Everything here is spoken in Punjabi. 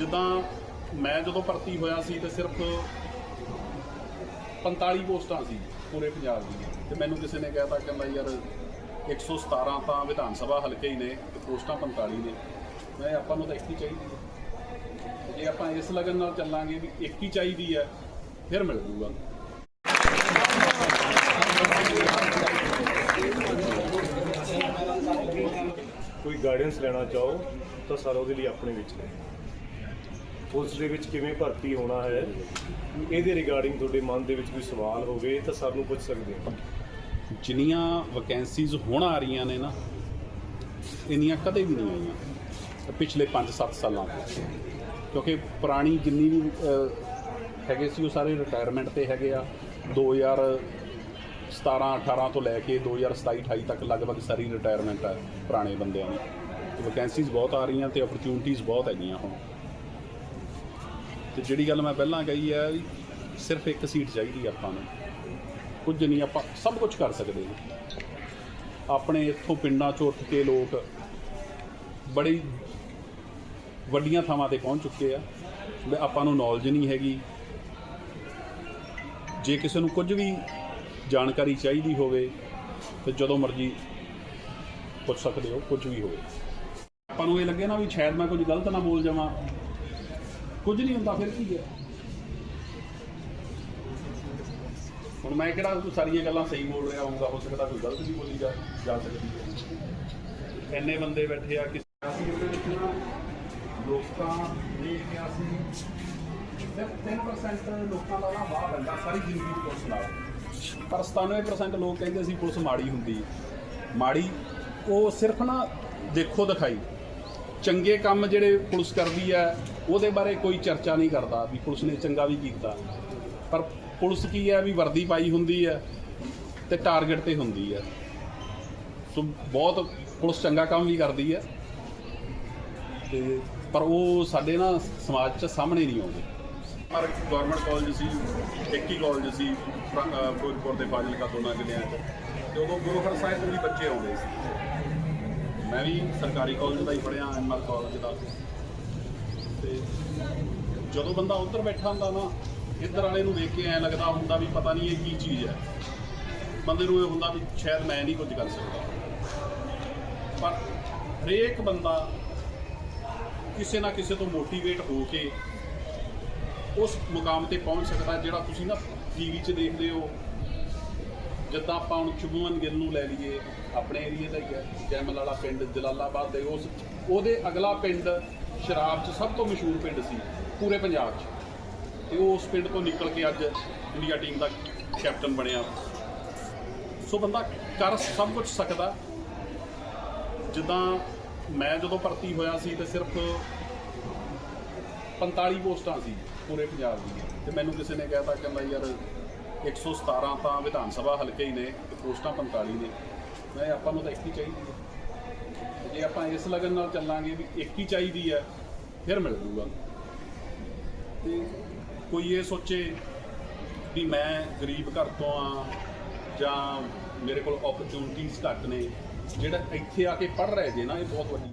ਜਿੱਦਾਂ ਮੈਂ ਜਦੋਂ ਭਰਤੀ ਹੋਇਆ ਸੀ ਤੇ ਸਿਰਫ 45 ਪੋਸਟਾਂ ਸੀ ਪੂਰੇ ਪੰਜਾਬ ਦੀਆਂ। ਤੇ ਮੈਨੂੰ ਕਿਸੇ ਨੇ ਕਹਿਤਾ ਕਹਿੰਦਾ ਯਾਰ 117 ਤਾਂ ਵਿਧਾਨ ਸਭਾ ਹਲਕੇ ਹੀ ਨੇ ਤੇ ਪੋਸਟਾਂ 45 ਨੇ। ਮੈਂ ਆਪਾਂ ਨੂੰ ਤਾਂ ਇੱਕ ਹੀ ਚਾਹੀਦੀ ਹੈ ਜੇ ਆਪਾਂ ਇਸ ਲਗਨ ਨਾਲ ਚੱਲਾਂਗੇ ਵੀ ਇੱਕ ਹੀ ਚਾਹੀਦੀ ਹੈ ਫਿਰ ਮਿਲ ਜੂਗਾ। ਕੋਈ ਗਾਈਡੈਂਸ ਲੈਣਾ ਚਾਹੋ ਤਾਂ ਸਰ ਉਹਦੇ ਲਈ ਆਪਣੇ ਵਿੱਚ ਨੇ। ਪੁਲਿਸ ਦੇ ਵਿੱਚ ਕਿਵੇਂ ਭਰਤੀ ਹੋਣਾ ਹੈ, ਇਹਦੇ ਰਿਗਾਰਡਿੰਗ ਤੁਹਾਡੇ ਮਨ ਦੇ ਵਿੱਚ ਕੋਈ ਸਵਾਲ ਹੋਵੇ ਤਾਂ ਸਭ ਨੂੰ ਪੁੱਛ ਸਕਦੇ ਹੋ। ਜਿੰਨੀਆਂ ਵੈਕੈਂਸੀਜ਼ ਹੁਣ ਆ ਰਹੀਆਂ ਨੇ ਨਾ, ਇੰਨੀਆਂ ਕਦੇ ਵੀ ਨਹੀਂ ਆਈਆਂ, ਪਿਛਲੇ 5-7 ਸਾਲਾਂ ਤੋਂ। ਕਿਉਂਕਿ ਪੁਰਾਣੀ ਜਿੰਨੀ ਵੀ ਹੈਗੇ ਸੀ ਉਹ ਸਾਰੇ ਰਿਟਾਇਰਮੈਂਟ ਤੇ ਹੈਗੇ ਆ। 2017 18 ਤੋਂ ਲੈ ਕੇ 2027 28 ਤੱਕ ਲਗਭਗ ਸਾਰੀ ਰਿਟਾਇਰਮੈਂਟ ਆ ਪੁਰਾਣੇ ਬੰਦਿਆਂ ਦੀ। ਵੈਕੈਂਸੀਜ਼ ਬਹੁਤ ਆ ਰਹੀਆਂ ਤੇ ਓਪਰਚ्युनिटीज ਬਹੁਤ ਹੈਗੀਆਂ ਹੁਣ। ਤੇ ਜਿਹੜੀ ਗੱਲ ਮੈਂ ਪਹਿਲਾਂ ਕਹੀ ਹੈ ਵੀ ਸਿਰਫ ਇੱਕ ਸੀਟ ਚਾਹੀਦੀ ਆਪਾਂ ਨੂੰ। ਕੁਝ ਨਹੀਂ, ਆਪਾਂ ਸਭ ਕੁਝ ਕਰ ਸਕਦੇ ਹਾਂ। ਆਪਣੇ ਇੱਥੋਂ ਪਿੰਡਾਂ ਚੋਂ ਉੱਠ ਕੇ ਲੋਕ ਬੜੀ ਵੱਡੀਆਂ ਥਾਵਾਂ ਤੇ ਪਹੁੰਚ ਚੁੱਕੇ ਆ। ਵੀ ਆਪਾਂ ਨੂੰ ਨੌਲੇਜ ਨਹੀਂ ਹੈਗੀ। ਜੇ ਕਿਸੇ ਨੂੰ ਕੁਝ ਵੀ ਜਾਣਕਾਰੀ ਚਾਹੀਦੀ ਹੋਵੇ, ਤੇ ਜਦੋਂ ਮਰਜ਼ੀ ਪੁੱਛ ਸਕਦੇ ਹੋ, ਕੁਝ ਵੀ ਹੋਵੇ। ਆਪਾਂ ਨੂੰ ਇਹ ਲੱਗੇ ਨਾ ਵੀ ਸ਼ਾਇਦ ਮੈਂ ਕੁਝ ਗਲਤ ਨਾ ਬੋਲ ਜਾਵਾਂ। ਕੁਝ ਨਹੀਂ ਹੁੰਦਾ, ਫਿਰ ਕੀ ਗਿਆ ਹੁਣ ਮੈਂ ਕਿਹੜਾ ਕੋਈ ਸਾਰੀਆਂ ਗੱਲਾਂ ਸਹੀ ਬੋਲ ਰਿਹਾ ਹੋਊਗਾ, ਹੋ ਸਕਦਾ ਕੋਈ ਗਲਤ ਵੀ ਬੋਲੀ ਜਾ ਜਾ ਸਕਦੀ ਹੈ। ਇੰਨੇ ਬੰਦੇ ਬੈਠੇ ਆ ਕਿ ਅਸੀਂ ਉਹਦੇ ਵਿੱਚ ਨਾ ਲੋਕਾਂ ਦੇ ਕਿ ਅਸੀਂ ਸਿਰਫ 3% ਲੋਕਾਂ ਦਾ ਨਾ ਵਾਹ ਬੰਦਾ, ਸਾਰੀ ਜ਼ਿੰਦਗੀ ਪੁਲਿਸ ਨਾਲ। ਪਰ 97% ਲੋਕ ਕਹਿੰਦੇ ਸੀ ਪੁਲਿਸ ਮਾੜੀ ਹੁੰਦੀ ਮਾੜੀ, ਉਹ ਸਿਰਫ ਨਾ ਦੇਖੋ ਦਿਖਾਈ। ਚੰਗੇ ਕੰਮ ਜਿਹੜੇ ਪੁਲਿਸ ਕਰਦੀ ਹੈ, ਉਹਦੇ ਬਾਰੇ ਕੋਈ ਚਰਚਾ ਨਹੀਂ ਕਰਦਾ ਵੀ ਪੁਲਿਸ ਨੇ ਚੰਗਾ ਵੀ ਕੀਤਾ। ਪਰ ਪੁਲਿਸ ਕੀ ਹੈ ਵੀ ਵਰਦੀ ਪਾਈ ਹੁੰਦੀ ਹੈ ਤੇ ਟਾਰਗੇਟ ਤੇ ਹੁੰਦੀ ਹੈ। ਸੋ ਬਹੁਤ ਪੁਲਿਸ ਚੰਗਾ ਕੰਮ ਵੀ ਕਰਦੀ ਹੈ ਤੇ ਪਰ ਉਹ ਸਾਡੇ ਨਾ ਸਮਾਜ 'ਚ ਸਾਹਮਣੇ ਨਹੀਂ ਆਉਂਦੇ। ਪਰ ਗਵਰਨਮੈਂਟ ਕਾਲਜ ਸੀ, ਇੱਕ ਹੀ ਕਾਲਜ ਸੀ ਫਿਰੋਜ਼ਪੁਰ ਦੇ ਫਾਜ਼ਿਲਕਾ ਦੋਨਾਂ ਜ਼ਿਲ੍ਹਿਆਂ 'ਚ ਤੇ ਉਦੋਂ ਗੁਰੂ ਹਰ ਸਾਹਿਬ ਤੋਂ ਵੀ ਬੱਚੇ ਆਉਂਦੇ ਸੀ। ਮੈਂ ਵੀ ਸਰਕਾਰੀ ਕਾਲਜ ਦਾ ਹੀ ਪੜ੍ਹਿਆ ਐਮਆਰ ਕਾਲਜ ਦਾ। ਤੇ ਜਦੋਂ ਬੰਦਾ ਉੱਧਰ ਬੈਠਾ ਹੁੰਦਾ ਨਾ, ਇੱਧਰ ਵਾਲੇ ਨੂੰ ਵੇਖ ਕੇ ਐਂ ਲੱਗਦਾ ਹੁੰਦਾ ਵੀ ਪਤਾ ਨਹੀਂ ਇਹ ਕੀ ਚੀਜ਼ ਹੈ। ਬੰਦੇ ਨੂੰ ਇਹ ਹੁੰਦਾ ਵੀ ਸ਼ਾਇਦ ਮੈਂ ਨਹੀਂ ਕੁਝ ਕਰ ਸਕਦਾ। ਪਰ ਹਰੇਕ ਬੰਦਾ ਕਿਸੇ ਨਾ ਕਿਸੇ ਤੋਂ ਮੋਟੀਵੇਟ ਹੋ ਕੇ ਉਸ ਮੁਕਾਮ ਤੇ ਪਹੁੰਚ ਸਕਦਾ ਜਿਹੜਾ ਤੁਸੀਂ ਨਾ ਟੀਵੀ 'ਚ ਦੇਖਦੇ ਹੋ ਜਿੱਦਾਂ ਆਪਾਂ ਹੁਣ ਸ਼ੁਭਮਨ ਗਿੱਲ ਨੂੰ ਲੈ ਲਈਏ, ਆਪਣੇ ਏਰੀਏ ਦਾ ਹੀ ਹੈ, ਜੈਮਲ ਵਾਲਾ ਪਿੰਡ, ਜਲਾਲਾਬਾਦ ਦੇ ਉਸ, ਉਹਦੇ ਅਗਲਾ ਪਿੰਡ ਸ਼ਰਾਬ 'ਚ ਸਭ ਤੋਂ ਮਸ਼ਹੂਰ ਪਿੰਡ ਸੀ, ਪੂਰੇ ਪੰਜਾਬ 'ਚ। ਤੇ ਉਹ ਉਸ ਪਿੰਡ ਤੋਂ ਨਿਕਲ ਕੇ ਅੱਜ ਇੰਡੀਆ ਟੀਮ ਦਾ ਕੈਪਟਨ ਬਣਿਆ। ਸੋ ਬੰਦਾ ਕਰ ਸਭ ਕੁਝ ਸਕਦਾ। ਜਿੱਦਾਂ ਮੈਂ ਜਦੋਂ ਭਰਤੀ ਹੋਇਆ ਸੀ, ਤੇ ਸਿਰਫ 45 ਪੋਸਟਾਂ ਸੀ ਪੂਰੇ ਪੰਜਾਬ ਦੀਆਂ। ਤੇ ਮੈਨੂੰ ਕਿਸੇ ਨੇ ਕਹਿਤਾ ਕਹਿੰਦਾ ਯਾਰ 117 ਤਾਂ ਵਿਧਾਨ ਸਭਾ ਹਲਕੇ ਹੀ ਨੇ ਪੋਸਟਾਂ 45 ਨੇ। ਮੈਂ ਆਪਾਂ ਨੂੰ ਤਾਂ ਇੱਕ ਹੀ ਚਾਹੀਦੀ ਹੈ। ਜੇ ਆਪਾਂ ਇਸ ਲਗਨ ਨਾਲ ਚੱਲਾਂਗੇ ਵੀ ਇੱਕ ਹੀ ਚਾਹੀਦੀ ਹੈ, ਫਿਰ ਮਿਲ ਜੂਗਾ। ਤੇ ਕੋਈ ਇਹ ਸੋਚੇ ਵੀ ਮੈਂ ਗਰੀਬ ਘਰ ਤੋਂ ਆ ਜਾਂ ਮੇਰੇ ਕੋਲ ਓਪਰਚੁਨਿਟੀਆਂ ਘੱਟ ਨੇ, ਜਿਹੜਾ ਇੱਥੇ ਆ ਕੇ ਪੜ ਰਹੇ ਜੇ ਨਾ, ਇਹ ਬਹੁਤ ਵੱਡੀ